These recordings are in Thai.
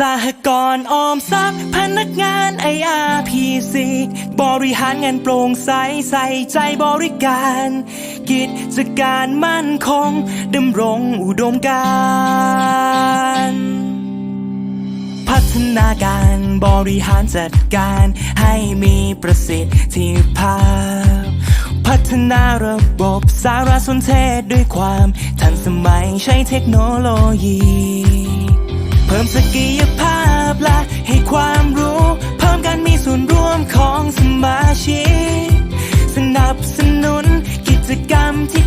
สหกรณ์ออมทรัพย์พนักงาน IRPC บริหารงานโปร่งใสใส่ใจบริการ กิจการมั่นคงดำรงอุดมการพัฒนาการบริหารจัดการให้มีประสิทธิภาพ พัฒนาระบบสารสนเทศด้วยความทันสมัยใช้เทคโนโลยี เพิ่มศักยภาพและให้ความรู้ เพิ่มการมีส่วนร่วมของสมาชิก สนับสนุนกิจกรรมที่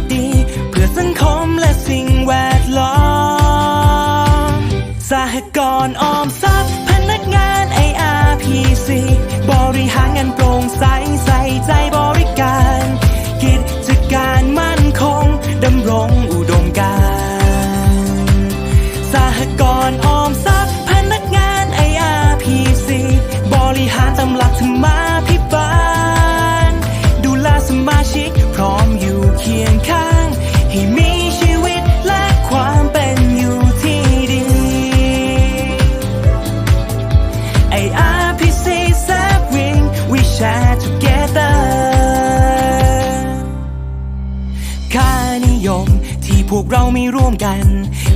ค่านิยม ที่พวกเรามีร่วมกัน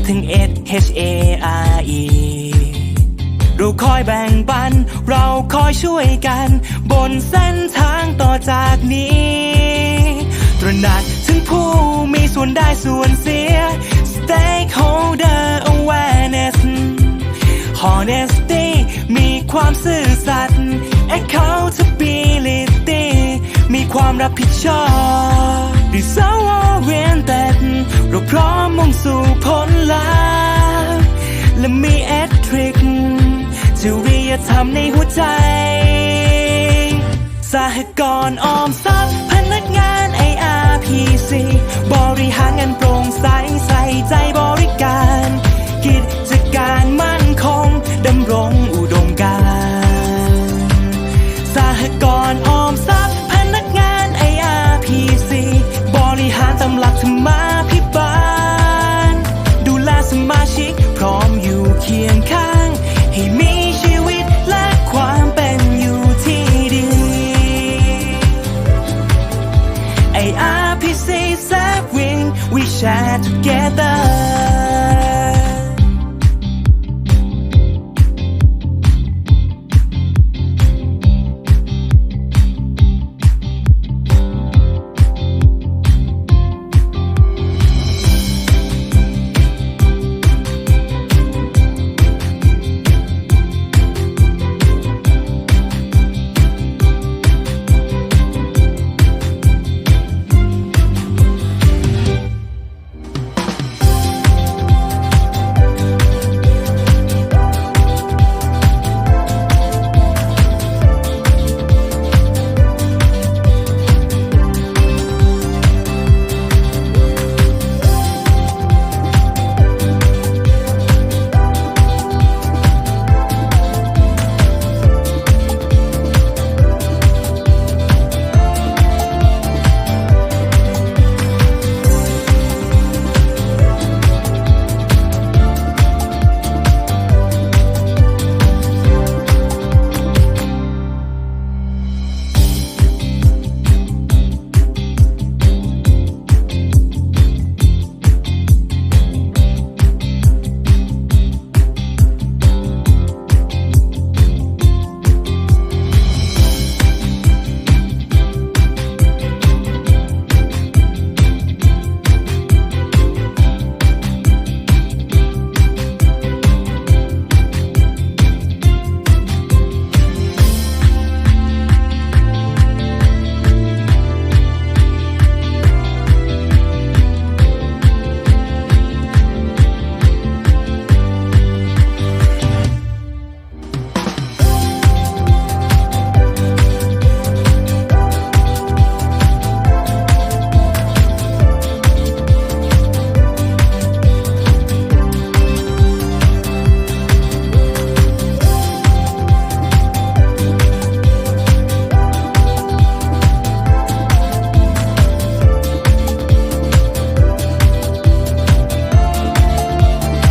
ถึง S H A R E เราคอยแบ่งปัน เราคอยช่วยกัน บนเส้นทางต่อจากนี้ ตระหนักถึงผู้มีส่วนได้ส่วนเสีย Stakeholder awareness Honesty มีความซื่อสัตย์ Accountability มีความรับผิดชอบ Result oriented เราพร้อมมุ่งสู่ผลลัพธ์และมีแอดทริกจริยธรรมในหัวใจ สหกรณ์ออมทรัพย์พนักงาน IRPC บริหารงานโปร happy saves that ring we share together.